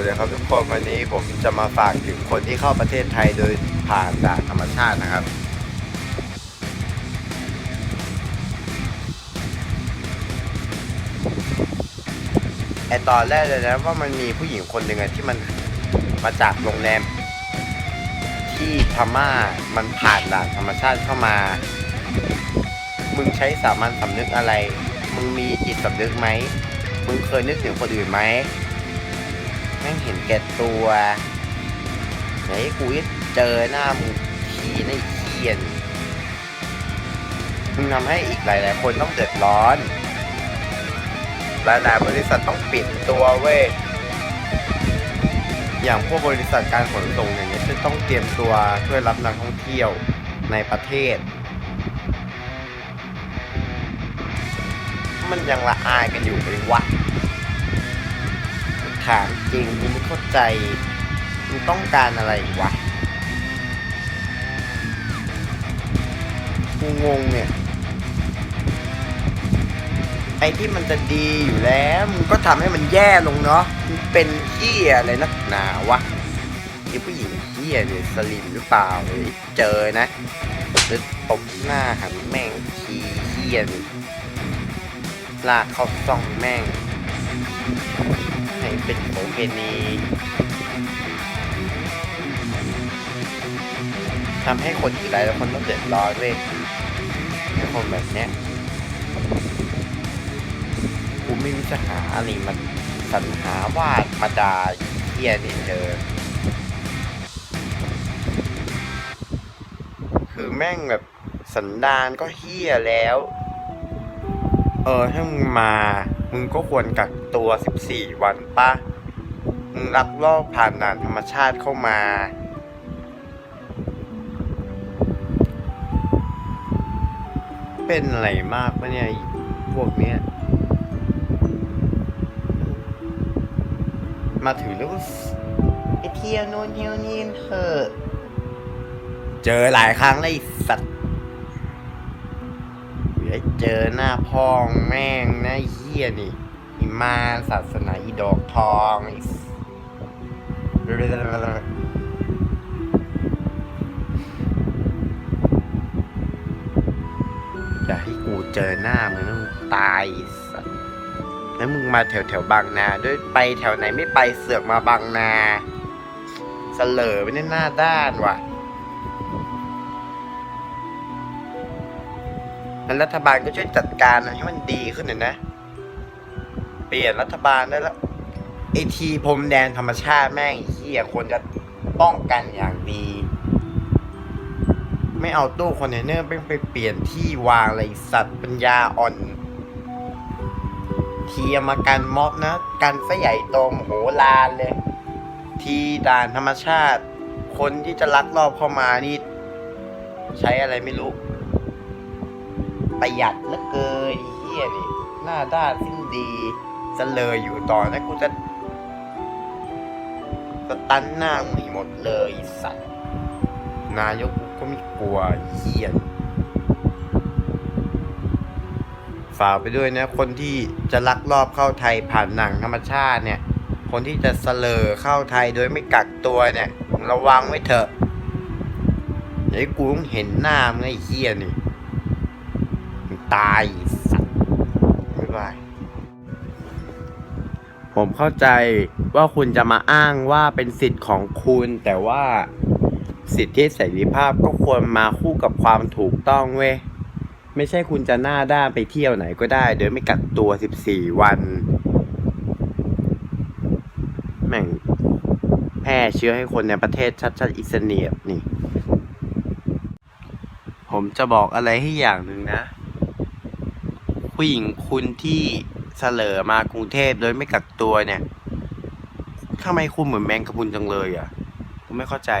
วัสดีครับทุกคนวันนี้ผมจะมาฝากถึงคนที่เข้าประเทศไทยโดยผ่านด่านธรรมชาตินะครับ ไอตอนแรกเลยนะว่ามันมีผู้หญิงคนหนึ่งที่มันมาจากโรงแรมที่พม่ามันผ่านด่านธรรมชาติเข้ามา มึงใช้สามัญสำนึกอะไร มึงมีจิตสำนึกไหม มึงเคยนึกถึงคนอื่นไหม แม่งเห็นแก่ตัวไหนกูจะเจอหน้ามึงทีในเคียนมึงทำให้อีกหลาย ๆ คนต้องเดือดร้อนหลาย ๆ บริษัทต้องปิดตัวเว้ยอย่างพวกบริษัทการขนส่งอย่างเงี้ยจะต้องเตรียมตัวเพื่อรับนักท่องเที่ยวในประเทศ มันยังละอายกันอยู่เลยวะ ถามจริงมึงไม่เข้าใจมึงต้องการอะไรวะกูงงเนี่ยไอ้ที่มันจะดีอยู่แล้วมึงก็ทำให้มันแย่ลงเนาะมึงเป็นเหี้ยอะไรนักหนาวะไอ้ผู้หญิงเหี้ยเนี่ยสลิมหรือเปล่าเลยเจอนะหรือตบหน้าหันแม่งทีเหี้ยนลากเข้าซ่องแม่ง เป็นโสเพณีทำให้คนอีกหลายคนต้องเดือดร้อนเว้ยให้คนแบบเนี้ยกูไม่รู้จะหาอะไรมาสรรหาวาดมาดาเฮียนี่เธอคือแม่งแบบสันดานก็เฮียแล้ว ออถ้ามึงมา มึงก็ควรกักตัว 14 วันปะมึงลักลอบผ่านด่านธรรมชาติเข้ามา เป็นอะไรมากปะเนี่ย พวกเนี้ย มาถึงแล้วก็ไปเที่ยวโน่นเที่ยวนี่เถอะ เจอหลายครั้งเลยสัตว์ เดี๋ยวเจอหน้าพ่องแม่งหนะไอ้เฮียนี่อีมาศาสนาอีดอกทองอย่าให้กูเจอหน้ามึงมึงตายไอ้สัสแล้วมึงมาแถวแถวบางนา ด้วยไปแถวไหนไม่ไปเสือกมาบางนาเสลอไปในหน้าด้านว่ะ แล้วรัฐบาลก็ช่วยจัดการให้มันดีขึ้นหน่อยนะ เปลี่ยนรัฐบาลได้แล้วไอทีพรมแดนธรรมชาติแม่งเฮียควรจะป้องกันอย่างดี ไม่เอาตู้คอนเทนเนอร์ไปไปเปลี่ยนที่วางอะไรสัตว์ปัญญาอ่อน ทีมากันม็อบนะกันซะใหญ่โตมโหฬารเลย ทีด่านธรรมชาติ คนที่จะลักลอบเข้ามานี่ ใช้อะไรไม่รู้ ประหยัดเหลือเกินเฮียนี่หน้าด้านสิ้นดีจะเลยอยู่ต่อนะกูจะสตันหน้ามึงหมดเลยสัตว์นายกกูก็ไม่กลัวเฮียนฝากไปด้วยนะ คนที่จะลักลอบเข้าไทยผ่านหนังธรรมชาติเนี่ย คนที่จะเสลอเข้าไทยโดยไม่กักตัวเนี่ย ระวังไว้เถอะเดี๋ยกูต้องเห็นหน้ามึงไอ้เฮียนี่ ตายสัตว์บ๊ายบายผมเข้าใจว่าคุณจะมาอ้างว่าเป็นสิทธิ์ของคุณ แต่ว่าสิทธิเสรีภาพก็ควรมาคู่กับความถูกต้องเว้ยไม่ใช่คุณจะหน้าด้านไปเที่ยวไหนก็ได้ โดยไม่กักตัว 14 วัน แม่งแพร่เชื้อให้คนในประเทศชัดๆอิสเนียบนี่ ผมจะบอกอะไรให้อย่างหนึ่งนะ ผู้หญิงคุณที่เสลอมากรุงเทพโดยไม่กักตัวเนี่ยทำไมคุณเหมือนแมงกะพรุนจังเลยอะผมไม่เข้าใจ